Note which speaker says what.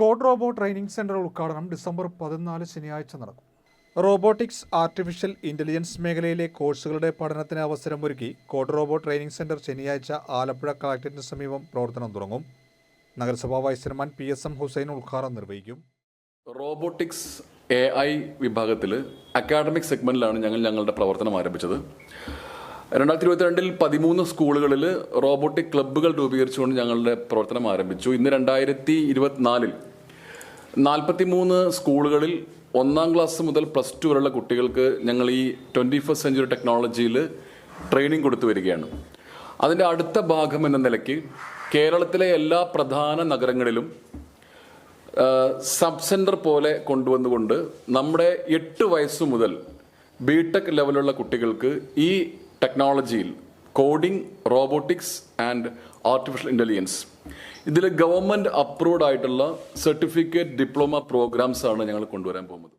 Speaker 1: Code robo training centre ഉദ്ഘാടനം December പതിനാല് ശനിയാഴ്ച നടക്കും. റോബോട്ടിക്സ് ആർട്ടിഫിഷ്യൽ ഇന്റലിജൻസ് മേഖലയിലെ കോഴ്സുകളുടെ പഠനത്തിന് അവസരമൊരുക്കി കോഡ് റോബോ ട്രെയിനിംഗ് സെന്റർ ശനിയാഴ്ച ആലപ്പുഴ കളക്ടറേറ്റിന് സമീപം പ്രവർത്തനം തുടങ്ങും. നഗരസഭാ vice chairman P S M Hussain ഉദ്ഘാടനം നിർവഹിക്കും.
Speaker 2: റോബോട്ടിക്സ് എ ഐ വിഭാഗത്തിൽ അക്കാഡമിക് സെഗ്മെന്റിലാണ് ഞങ്ങൾ ഞങ്ങളുടെ പ്രവർത്തനം ആരംഭിച്ചത്. രണ്ടായിരത്തി ഇരുപത്തിരണ്ടിൽ പതിമൂന്ന് സ്കൂളുകളിൽ റോബോട്ടിക് ക്ലബ്ബുകൾ രൂപീകരിച്ചുകൊണ്ട് ഞങ്ങളുടെ പ്രവർത്തനം ആരംഭിച്ചു. ഇന്ന് രണ്ടായിരത്തി ഇരുപത്തിനാലിൽ നാൽപ്പത്തിമൂന്ന് സ്കൂളുകളിൽ ഒന്നാം ക്ലാസ് മുതൽ പ്ലസ് ടു വരെയുള്ള കുട്ടികൾക്ക് ഞങ്ങൾ ഈ ട്വന്റി ഫസ്റ്റ് സെഞ്ചുറി ടെക്നോളജിയിൽ ട്രെയിനിങ് കൊടുത്തു വരികയാണ്. അതിന്റെ അടുത്ത ഭാഗം എന്ന നിലയ്ക്ക് കേരളത്തിലെ എല്ലാ പ്രധാന നഗരങ്ങളിലും സബ് സെന്റർ പോലെ കൊണ്ടുവന്നുകൊണ്ട് നമ്മുടെ എട്ട് വയസ്സ് മുതൽ ബിടെക് ലെവലുള്ള കുട്ടികൾക്ക് ഈ ടെക്നോളജിയിൽ coding robotics and artificial intelligence ഇതിൽ ഗവൺമെന്റ് അപ്രൂവ്ഡ് ആയിട്ടുള്ള സർട്ടിഫിക്കറ്റ് ഡിപ്ലോമ പ്രോഗ്രാംസ് ആണ് ഞങ്ങൾ കൊണ്ടുവരാൻ പോകുന്നത്.